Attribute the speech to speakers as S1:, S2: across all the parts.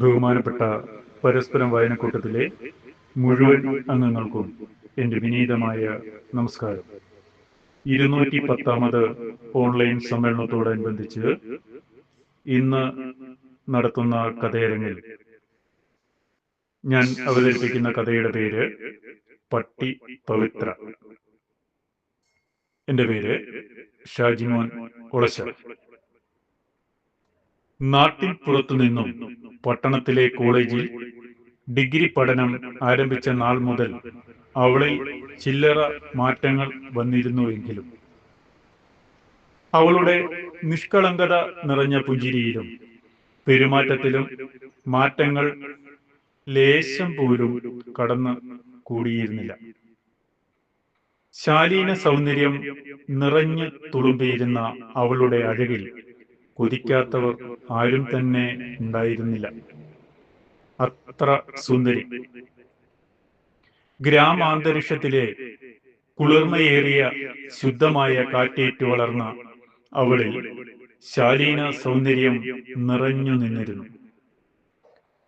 S1: ബഹുമാനപ്പെട്ട പരസ്പരം വായനക്കൂട്ടത്തിലെ മുഴുവൻ അംഗങ്ങൾക്കും എന്റെ വിനീതമായ നമസ്കാരം. ഇരുന്നൂറ്റി പത്താമത് ഓൺലൈൻ സമ്മേളനത്തോടനുബന്ധിച്ച് ഇന്ന് നടത്തുന്ന കഥയരങ്ങിൽ ഞാൻ അവതരിപ്പിക്കുന്ന കഥയുടെ പേര് പട്ടി പവിത്ര. എന്റെ പേര് ഷാജിമോൻ കുളശ്ശ നാട്ടിൻ പുറത്തു നിന്നും പട്ടണത്തിലെ കോളേജിൽ ഡിഗ്രി പഠനം ആരംഭിച്ച നാൾ മുതൽ അവളിൽ ചില്ലറ മാറ്റങ്ങൾ വന്നിരുന്നുവെങ്കിലും അവളുടെ നിഷ്കളങ്കത നിറഞ്ഞ പുഞ്ചിരിയിലും പെരുമാറ്റത്തിലും മാറ്റങ്ങൾ ലേശം പോലും കടന്നു കൂടിയിരുന്നില്ല. ശാലീന സൗന്ദര്യം നിറഞ്ഞു തുളുമ്പിയിരുന്ന അവളുടെ അഴകിൽ കൊതിക്കാത്തവർ ആരും തന്നെ ഉണ്ടായിരുന്നില്ല. അത്ര സുന്ദരി. ഗ്രാമാന്തരീക്ഷത്തിലെ കുളിർമയേറിയ ശുദ്ധമായ കാറ്റേറ്റു വളർന്ന അവളിൽ ശാലീന സൗന്ദര്യം നിറഞ്ഞു നിന്നിരുന്നു.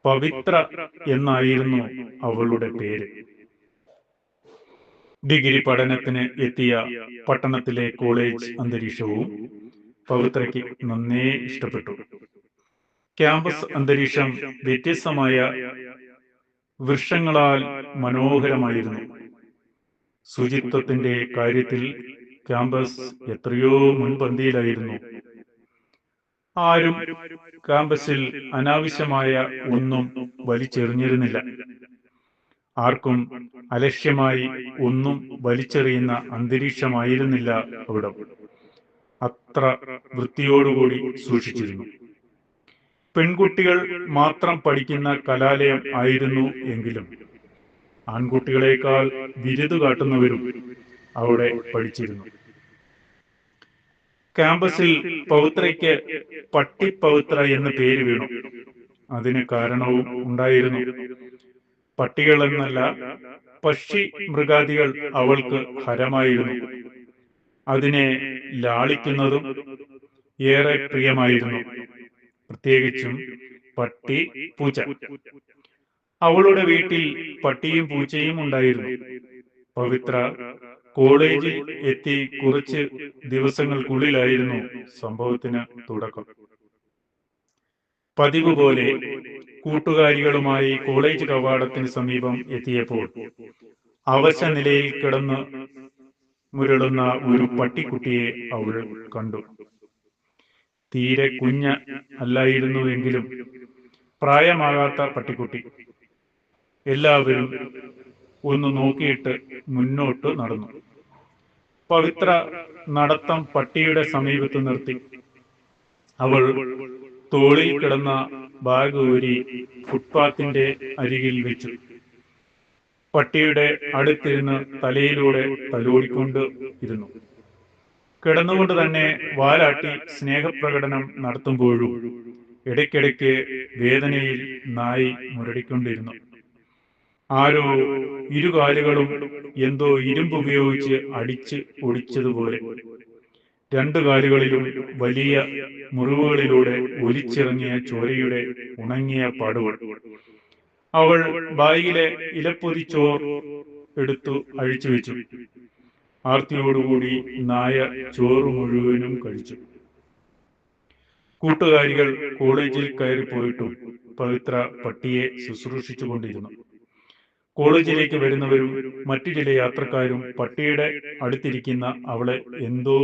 S1: പവിത്ര എന്നായിരുന്നു അവളുടെ പേര്. ഡിഗ്രി പഠനത്തിന് എത്തിയ പട്ടണത്തിലെ കോളേജ് അന്തരീക്ഷവും പവിത്രയ്ക്ക് നന്നേ ഇഷ്ടപ്പെട്ടു. ക്യാമ്പസ് അന്തരീക്ഷം വ്യത്യസ്തമായ വൃക്ഷങ്ങളാൽ മനോഹരമായിരുന്നു. ശുചിത്വത്തിന്റെ കാര്യത്തിൽ ക്യാമ്പസ് എത്രയോ മുൻപന്തിയിലായിരുന്നു. ആരും ക്യാമ്പസിൽ അനാവശ്യമായ ഒന്നും വലിച്ചെറിഞ്ഞിരുന്നില്ല. ആർക്കും അലക്ഷ്യമായി ഒന്നും വലിച്ചെറിയുന്ന അന്തരീക്ഷമായിരുന്നില്ല അവിടെ. അത്ര വൃത്തിയോടുകൂടി സൂക്ഷിച്ചിരുന്നു. പെൺകുട്ടികൾ മാത്രം പഠിക്കുന്ന കലാലയം ആയിരുന്നു എങ്കിലും ആൺകുട്ടികളെക്കാൾ ബിരുദ് കാട്ടുന്നവരും അവിടെ പഠിച്ചിരുന്നു. ക്യാമ്പസിൽ പൗത്രയ്ക്ക് പട്ടിപ്പൗത്ര എന്ന് പേര് വീണു. അതിന് കാരണവും ഉണ്ടായിരുന്നു. പട്ടികൾ എന്നല്ല പക്ഷി മൃഗാദികൾ അവൾക്ക് ഹരമായിരുന്നു. അതിനെ ലാളിക്കുന്നതും ഏറെ പ്രിയമായിരുന്നു. പ്രത്യേകിച്ചും പട്ടി പൂച്ച. അവളുടെ വീട്ടിൽ പട്ടിയും പൂച്ചയും ഉണ്ടായിരുന്നു. പവിത്ര കോളേജിൽ എത്തി കുറച്ച് ദിവസങ്ങൾക്കുള്ളിലായിരുന്നു സംഭവത്തിന് തുടക്കം. പതിവ് പോലെ കൂട്ടുകാരികളുമായി കോളേജ് കവാടത്തിന് സമീപം എത്തിയപ്പോൾ അവശ നിലയിൽ കിടന്ന് മുരളുന്ന ഒരു പട്ടിക്കുട്ടിയെ അവൾ കണ്ടു. തീരെ കുഞ്ഞ അല്ലായിരുന്നുവെങ്കിലും പ്രായമാകാത്ത പട്ടിക്കുട്ടി. എല്ലാവരും ഒന്ന് നോക്കിയിട്ട് മുന്നോട്ട് നടന്നു. പവിത്ര നടത്തം പട്ടിയുടെ സമീപത്ത് നിർത്തി. അവൾ തോളിൽ കിടന്ന ബാഗ് ഊരി ഫുട്പാത്തിന്റെ അരികിൽ വെച്ചു. പട്ടിയുടെ അടുത്തിരുന്ന് തലയിലൂടെ തലോടിക്കൊണ്ട് ഇരുന്നു. കിടന്നുകൊണ്ട് തന്നെ വാലാട്ടി സ്നേഹപ്രകടനം നടത്തുമ്പോഴും ഇടയ്ക്കിടയ്ക്ക് വേദനയിൽ നായി മുരടിക്കൊണ്ടിരുന്നു. ആരോ ഇരുകാലുകളും എന്തോ ഇരുമ്പ് ഉപയോഗിച്ച് അടിച്ച് ഒടിച്ചതുപോലെ രണ്ടു കാലുകളിലും വലിയ മുറിവുകളിലൂടെ ഒലിച്ചിറങ്ങിയ ചോരയുടെ ഉണങ്ങിയ പാടുകൾ. അവൾ ബായിലെ ഇലപ്പൊതിച്ചോർ എടുത്തു അഴിച്ചു വെച്ചു. ആർത്തിയോടുകൂടി നായ ചോറ് മുഴുവനും കഴിച്ചു. കൂട്ടുകാരികൾ കോളേജിൽ കയറി പോയിട്ടും പവിത്ര പട്ടിയെ ശുശ്രൂഷിച്ചുകൊണ്ടിരുന്നു കോളേജിലേക്ക് വരുന്നവരും മറ്റു ചില യാത്രക്കാരും പട്ടിയുടെ അടുത്തിരിക്കുന്ന അവളെ എന്തോ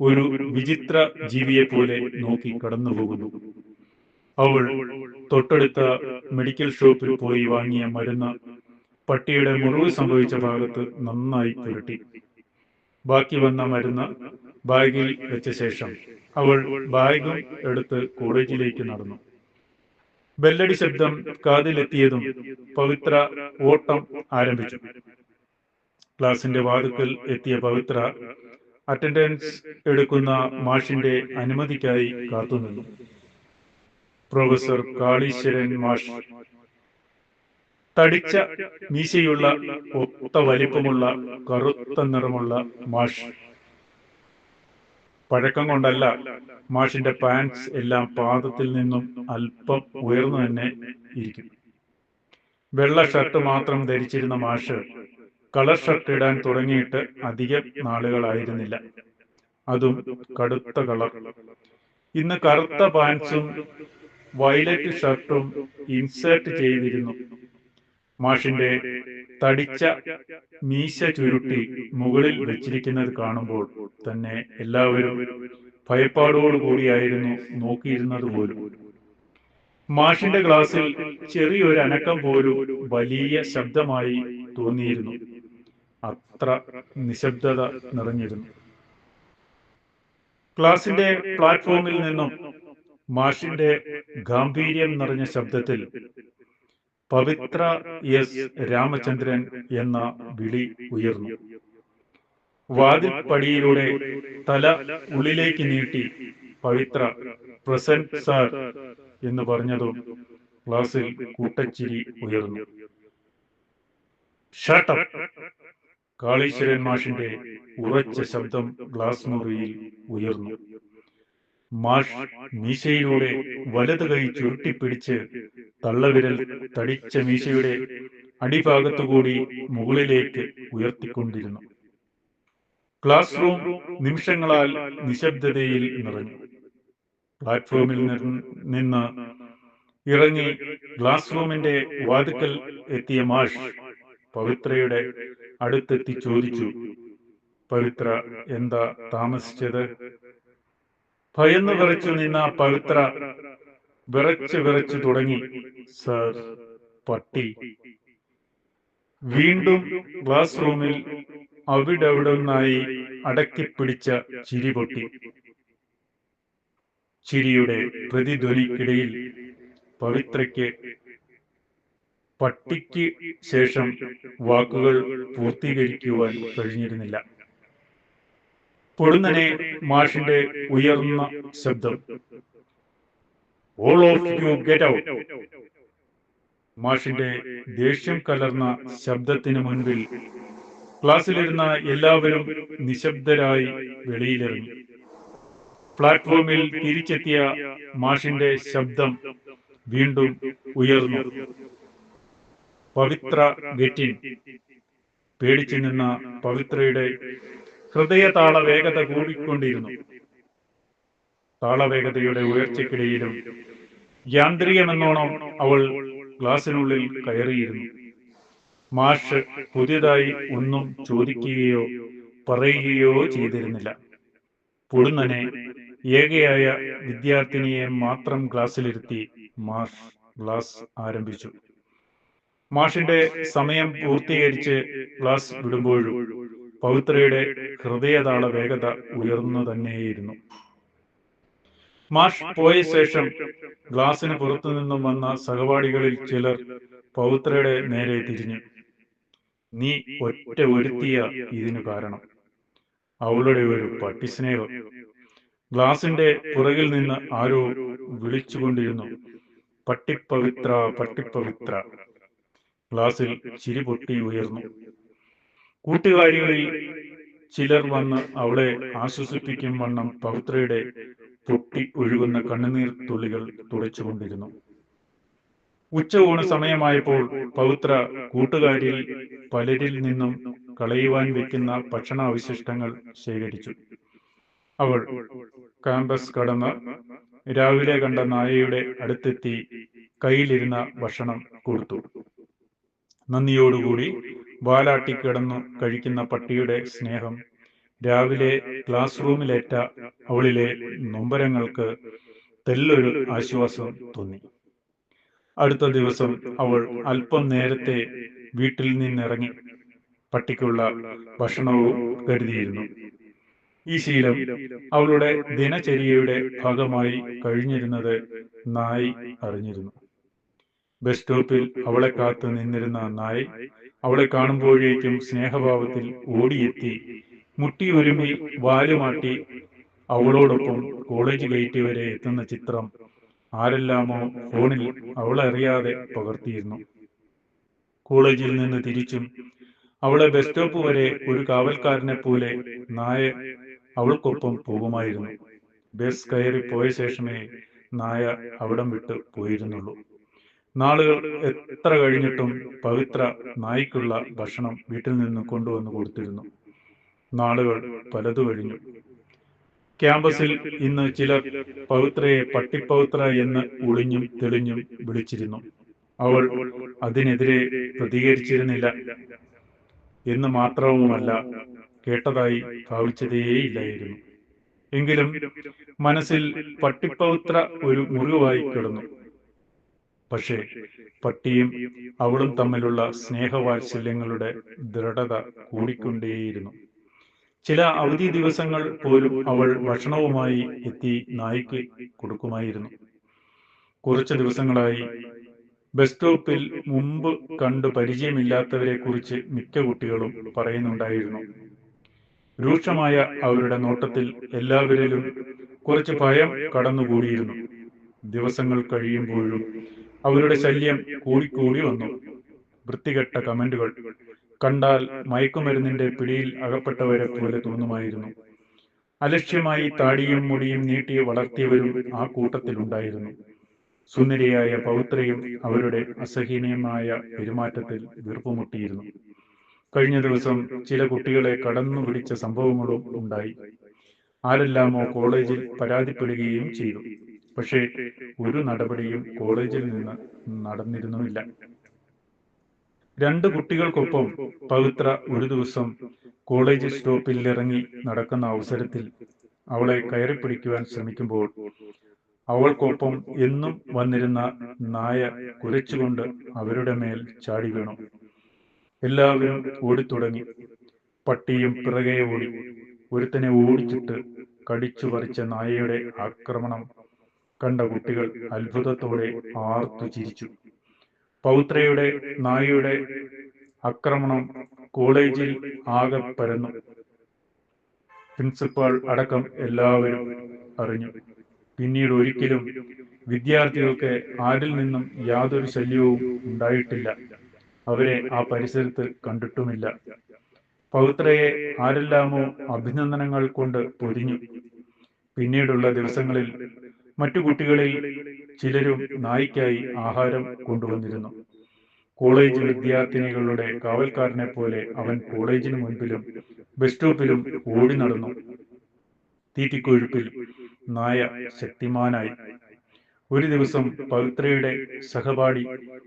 S1: ഒരു വിചിത്ര ജീവിയെ പോലെ നോക്കി കടന്നുപോകുന്നു. അവൾ തൊട്ടടുത്ത മെഡിക്കൽ ഷോപ്പിൽ പോയി വാങ്ങിയ മരുന്ന് പട്ടിയുടെ മുറിവ് സംഭവിച്ച ഭാഗത്ത് നന്നായി പുരട്ടി. ബാക്കി വന്ന മരുന്ന് ബാഗിൽ വെച്ച ശേഷം അവൾ ബാഗും എടുത്ത് കോളേജിലേക്ക് നടന്നു. ബെല്ലടി ശബ്ദം കാതിലെത്തിയതും പവിത്ര ഓട്ടം ആരംഭിച്ചു. ക്ലാസിന്റെ വാതുക്കൽ എത്തിയ പവിത്ര അറ്റൻഡൻസ് എടുക്കുന്ന മാഷിന്റെ അനുമതിക്കായി കാത്തുനിന്നു. പ്രൊഫസർ കാളീശ്വരൻ മാഷ്. തടിച്ച മീശയുള്ള ഒത്ത വലിപ്പമുള്ള കറുത്ത നിറമുള്ള മാഷ്. പഴക്കം കൊണ്ടല്ല മാഷിന്റെ പാൻസ് എല്ലാം പാദത്തിൽ നിന്നും അല്പം ഉയർന്നു തന്നെ ഇരിക്കും വെള്ള ഷർട്ട് മാത്രം ധരിച്ചിരുന്ന മാഷ് കളർ ഷർട്ട് ഇടാൻ തുടങ്ങിയിട്ട് അധികം നാളുകളായിരുന്നില്ല. അതും കടുത്ത കളർ. ഇന്ന് കറുത്ത പാൻസും വയലറ്റ് ഷർട്ടും ഇൻസേർട്ട് ചെയ്തിരുന്നു. മാഷിന്റെ തടിച്ച മീശ ചുരുട്ടി മുകളിൽ വെച്ചിരിക്കുന്നത് കാണുമ്പോൾ തന്നെ എല്ലാവരും ഭയപ്പാടോടുകൂടിയായിരുന്നു നോക്കിയിരുന്നത് പോലും. മാഷിന്റെ ക്ലാസ്സിൽ ചെറിയൊരു അനക്കം പോലും വലിയ ശബ്ദമായി തോന്നിയിരുന്നു. അത്ര നിശബ്ദത നിറഞ്ഞിരുന്നു. ക്ലാസിന്റെ പ്ലാറ്റ്ഫോമിൽ നിന്നും മാഷിന്റെ ഗാംഭീര്യം നിറഞ്ഞ ശബ്ദത്തിൽ പവിത്ര എസ് രാമചന്ദ്രൻ എന്ന വിളി ഉയർന്നു. വാതിൽപ്പടിയിലൂടെ തല ഉള്ളിലേക്ക് നീട്ടി പവിത്ര പ്രസന്റ് സാർ എന്ന് പറഞ്ഞതും ക്ലാസ്സിൽ കൂട്ടച്ചിരി ഉയർന്നു. കാളീശ്വരൻ മാഷിന്റെ ഉറച്ച ശബ്ദം ഗ്ലാസ് മുറിയിൽ ഉയർന്നു. മാഷ് മീശയിലൂടെ വലത് കൈ ചുരുട്ടിപ്പിടിച്ച് തള്ളവിരൽ തടിച്ച മീശയുടെ അടിഭാഗത്തുകൂടി മുകളിലേക്ക് ഉയർത്തിക്കൊണ്ടിരുന്നു. ക്ലാസ് റൂം നിമിഷങ്ങളാൽ നിശബ്ദതയിൽ നിറഞ്ഞു. പ്ലാറ്റ്ഫോമിൽ നിന്ന് ഇറങ്ങി ക്ലാസ് റൂമിന്റെ വാതുക്കൽ എത്തിയ മാഷ് പവിത്രയുടെ അടുത്തെത്തി ചോദിച്ചു പവിത്ര എന്താ താമസിച്ചത്? ഭയന്നു വിറച്ചു നിന്ന പവിത്ര വിറച്ച് വിറച്ചു തുടങ്ങി സർ പട്ടി. വീണ്ടും ക്ലാസ് റൂമിൽ അവിടവിടുന്നായി അടക്കിപ്പിടിച്ച ചിരി പൊട്ടി. ചിരിയുടെ പ്രതിധ്വനിക്കിടയിൽ പവിത്രയ്ക്ക് പട്ടിക്ക് ശേഷം വാക്കുകൾ പൂർത്തീകരിക്കുവാൻ കഴിഞ്ഞിരുന്നില്ല. പൊടുന്നനെ മാഷിന്റെ ഉയർന്ന ശബ്ദം. All of you get out മാഷിന്റെ ദേഷ്യം കലർന്ന ശബ്ദത്തിന് മുൻപിൽ ക്ലാസ്സിലിരുന്ന എല്ലാവരും നിശബ്ദരായി വെളിയിലിറങ്ങി. പ്ലാറ്റ്ഫോമിൽ തിരിച്ചെത്തിയ മാഷിന്റെ ശബ്ദം വീണ്ടും ഉയർന്നു. പവിത്ര ഗെറ്റിൻ. പേടിച്ചു നിന്ന പവിത്രയുടെ ഹൃദയ താള വേഗത കൂടിക്കൊണ്ടിരുന്നു. താളവേഗതയുടെ ഉയർച്ചയ്ക്കിടയിലും യാന്ത്രികമെന്നോണം അവൾ ഗ്ലാസിനുള്ളിൽ കയറിയിരുന്നു. മാഷ് പുതിയതായി ഒന്നും ചോദിക്കുകയോ പറയുകയോ ചെയ്തിരുന്നില്ല. പൊടുന്നനെ ഏകയായ വിദ്യാർത്ഥിനിയെ മാത്രം ക്ലാസ്സിലിരുത്തി മാഷ് ക്ലാസ് ആരംഭിച്ചു. മാഷിന്റെ സമയം പൂർത്തീകരിച്ച് ക്ലാസ് വിടുമ്പോഴും പവിത്രയുടെ ഹൃദയതാള വേഗത ഉയർന്നു തന്നെയിരുന്നു. മാഷ് പോയ ശേഷം ഗ്ലാസിന് പുറത്തു നിന്നും വന്ന സഹപാഠികളിൽ ചിലർ പവിത്രയുടെ നേരെ തിരിഞ്ഞു. നീ ഒറ്റ ഒരുത്തിയ ഇതിനു കാരണം. അവളുടെ ഒരു പട്ടിസ്നേഹം. ഗ്ലാസിന്റെ പുറകിൽ നിന്ന് ആരോ വിളിച്ചുകൊണ്ടിരുന്നു. പട്ടിപ്പവിത്ര പട്ടിപ്പവിത്ര. ഗ്ലാസിൽ ചിരി പൊട്ടി ഉയർന്നു. കൂട്ടുകാരികളിൽ ചിലർ വന്ന് അവളെ ആശ്വസിപ്പിക്കും വണ്ണം പവിത്രയുടെ പൊട്ടി ഒഴുകുന്ന കണ്ണുനീർ തുള്ളികൾ തുടച്ചുകൊണ്ടിരുന്നു ഊണ സമയമായപ്പോൾ പവിത്ര കൂട്ടുകാരിൽ പലരിൽ നിന്നും കളയുവാൻ വെക്കുന്ന ഭക്ഷണാവശിഷ്ടങ്ങൾ ശേഖരിച്ചു. അവൾ ക്യാമ്പസ് കടന്ന് രാവിലെ കണ്ട നായയുടെ അടുത്തെത്തി കയ്യിലിരുന്ന ഭക്ഷണം കൊടുത്തു. നന്ദിയോടുകൂടി വാലാട്ടി കിടന്നു കഴിക്കുന്ന പട്ടിയുടെ സ്നേഹം. രാവിലെ ക്ലാസ് റൂമിലേറ്റ അവളിലെ നൊമ്പരങ്ങൾക്ക് തെല്ലൊരു ആശ്വാസം തോന്നി. അടുത്ത ദിവസം അവൾ അല്പം നേരത്തെ വീട്ടിൽ നിന്നിറങ്ങി. പട്ടിക്കുള്ള ഭക്ഷണവും കരുതിയിരുന്നു. ഈ ശീലം അവളുടെ ദിനചര്യയുടെ ഭാഗമായി കഴിഞ്ഞിരുന്നത് നായി അറിഞ്ഞിരുന്നു. ബസ് സ്റ്റോപ്പിൽ അവളെ കാത്തു നിന്നിരുന്ന നായ് അവളെ കാണുമ്പോഴേക്കും സ്നേഹഭാവത്തിൽ ഓടിയെത്തി. മുട്ടിയൊരുമി വാലുമാട്ടി അവളോടൊപ്പം കോളേജ് ഗേറ്റ് വരെ എത്തുന്ന ചിത്രം ആരെല്ലാമോ ഫോണിൽ അവളറിയാതെ പകർത്തിയിരുന്നു. കോളേജിൽ നിന്ന് തിരിച്ചും അവളെ ബസ് സ്റ്റോപ്പ് വരെ ഒരു കാവൽക്കാരനെ പോലെ നായ അവൾക്കൊപ്പം പോകുമായിരുന്നു. ബസ് കയറി പോയ ശേഷമേ നായ അവിടം വിട്ട് പോയിരുന്നുള്ളൂ. നാളുകൾ എത്ര കഴിഞ്ഞിട്ടും പവിത്ര നായ്ക്കുള്ള ഭക്ഷണം വീട്ടിൽ നിന്ന് കൊണ്ടുവന്ന് കൊടുത്തിരുന്നു. നാളുകൾ പലതു കഴിഞ്ഞു. ക്യാമ്പസിൽ ഇന്ന് ചിലർ പവിത്രയെ പട്ടിപ്പവിത്ര എന്ന് ഒളിഞ്ഞും തെളിഞ്ഞും വിളിച്ചിരുന്നു. അവൾ അതിനെതിരെ പ്രതികരിച്ചിരുന്നില്ല എന്ന് മാത്രവുമല്ല കേട്ടതായി ഭാവിച്ചതേയില്ലായിരുന്നു. എങ്കിലും മനസ്സിൽ പട്ടിപ്പവിത്ര ഒരു മുറിവായി കിടന്നു. പക്ഷേ പട്ടിയും അവളും തമ്മിലുള്ള സ്നേഹവാത്സല്യങ്ങളുടെ ദൃഢത കൂടിക്കൊണ്ടേയിരുന്നു. ചില അവധി ദിവസങ്ങൾ പോലും അവൾ ഭക്ഷണവുമായി എത്തി നായ്ക്ക് കൊടുക്കുമായിരുന്നു. കുറച്ച് ദിവസങ്ങളായി ബസ് സ്റ്റോപ്പിൽ മുമ്പ് കണ്ട് പരിചയമില്ലാത്തവരെ കുറിച്ച് മിക്ക കുട്ടികളും പറയുന്നുണ്ടായിരുന്നു. രൂക്ഷമായ അവരുടെ നോട്ടത്തിൽ എല്ലാവരിലും കുറച്ച് ഭയം കടന്നുകൂടിയിരുന്നു. ദിവസങ്ങൾ കഴിയുമ്പോഴും അവരുടെ ശല്യം കൂടിക്കൂടി വന്നു. വൃത്തികെട്ട കമന്റുകൾ കണ്ടാൽ മയക്കുമരുന്നിന്റെ പിടിയിൽ അകപ്പെട്ടവരെ പോലെ തോന്നുമായിരുന്നു. അലക്ഷ്യമായി താടിയും മുടിയും നീട്ടി വളർത്തിയവരും ആ കൂട്ടത്തിലുണ്ടായിരുന്നു. സുന്ദരിയായ പൗത്രയും അവരുടെ അസഹനീയമായ പെരുമാറ്റത്തിൽ വീർപ്പുമുട്ടിയിരുന്നു. കഴിഞ്ഞ ദിവസം ചില കുട്ടികളെ കടന്നു പിടിച്ച സംഭവങ്ങളും ഉണ്ടായി. ആരെല്ലാമോ കോളേജിൽ പരാതിപ്പെടുകയും ചെയ്തു. പക്ഷേ ഒരു നടപടിയും കോളേജിൽ നിന്ന് നടന്നിരുന്നുമില്ല. രണ്ട് കുട്ടികൾക്കൊപ്പം പവിത്ര ഒരു ദിവസം കോളേജ് സ്റ്റോപ്പിൽ ഇറങ്ങി നടക്കുന്ന അവസരത്തിൽ അവളെ കയറി പിടിക്കുവാൻ ശ്രമിക്കുമ്പോൾ അവൾക്കൊപ്പം എന്നും വന്നിരുന്ന നായ കുരച്ചുകൊണ്ട് അവരുടെ മേൽ ചാടി വീണു. എല്ലാവരും ഓടിത്തുടങ്ങി. പട്ടിയും പിറകെ ഓടി ഒരുത്തനെ ഓടിച്ചിട്ട് കടിച്ചു പറിച്ച നായയുടെ ആക്രമണം കണ്ട കുട്ടികൾ അത്ഭുതത്തോടെ ആർത്തു ചിരിച്ചു. പൗത്രയുടെ നായയുടെ ആക്രമണം കോളേജിൽ ആകെ പരന്നു. പ്രിൻസിപ്പാൾ അടക്കം എല്ലാവരും അറിഞ്ഞു. പിന്നീട് ഒരിക്കലും വിദ്യാർത്ഥികൾക്ക് ആരിൽ നിന്നും യാതൊരു ശല്യവും ഉണ്ടായിട്ടില്ല. അവരെ ആ പരിസരത്ത് കണ്ടിട്ടുമില്ല. പൗത്രയെ ആരെല്ലാമോ അഭിനന്ദനങ്ങൾ കൊണ്ട് പൊതിഞ്ഞു. പിന്നീടുള്ള ദിവസങ്ങളിൽ മറ്റു കുട്ടികളിൽ ചിലരും നായ്ക്കായി ആഹാരം കൊണ്ടുവന്നിരുന്നു. കോളേജ് വിദ്യാർത്ഥിനികളുടെ കാവൽക്കാരനെ പോലെ അവൻ കോളേജിന് മുൻപിലും ബസ് സ്റ്റോപ്പിലും ഓടി നടന്നു. തീറ്റിക്കൊഴുപ്പിൽ നായ ശക്തിമാനായി. ഒരു ദിവസം പവിത്രയുടെ സഹപാഠി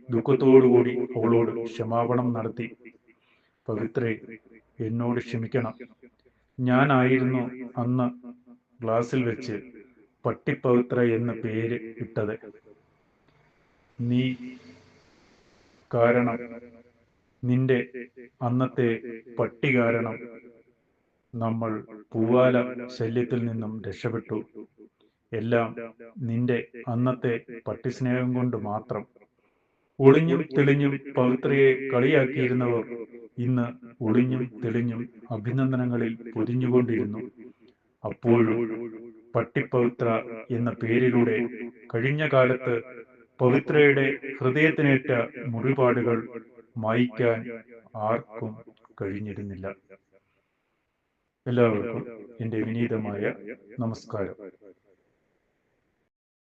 S1: ദുഃഖത്തോടുകൂടി അവളോട് ക്ഷമാപണം നടത്തി. പവിത്രേ എന്നോട് ക്ഷമിക്കണം. ഞാനായിരുന്നു അന്ന് ക്ലാസ്സിൽ വെച്ച് പട്ടിപ്പവിത്ര എന്ന പേര് ഇട്ടത്. നീ കാരണം നിന്റെ അന്നത്തെ പട്ടി കാരണം നമ്മൾ പൂവാല ശല്യത്തിൽ നിന്നും രക്ഷപ്പെട്ടു. എല്ലാം നിന്റെ അന്നത്തെ പട്ടിസ്നേഹം കൊണ്ട് മാത്രം. ഒളിഞ്ഞും തെളിഞ്ഞും പവിത്രയെ കളിയാക്കിയിരുന്നവർ ഇന്ന് ഒളിഞ്ഞും തെളിഞ്ഞും അഭിനന്ദനങ്ങളിൽ പൊതിഞ്ഞുകൊണ്ടിരുന്നു. അപ്പോഴും പട്ടിപ്പവിത്ര എന്ന പേരിലൂടെ കഴിഞ്ഞ കാലത്ത് പവിത്രയുടെ ഹൃദയത്തിനേറ്റ മുറിപാടുകൾ മായ്ക്കാൻ ആർക്കും കഴിഞ്ഞിരുന്നില്ല. എല്ലാവർക്കും എന്റെ വിനീതമായ നമസ്കാരം.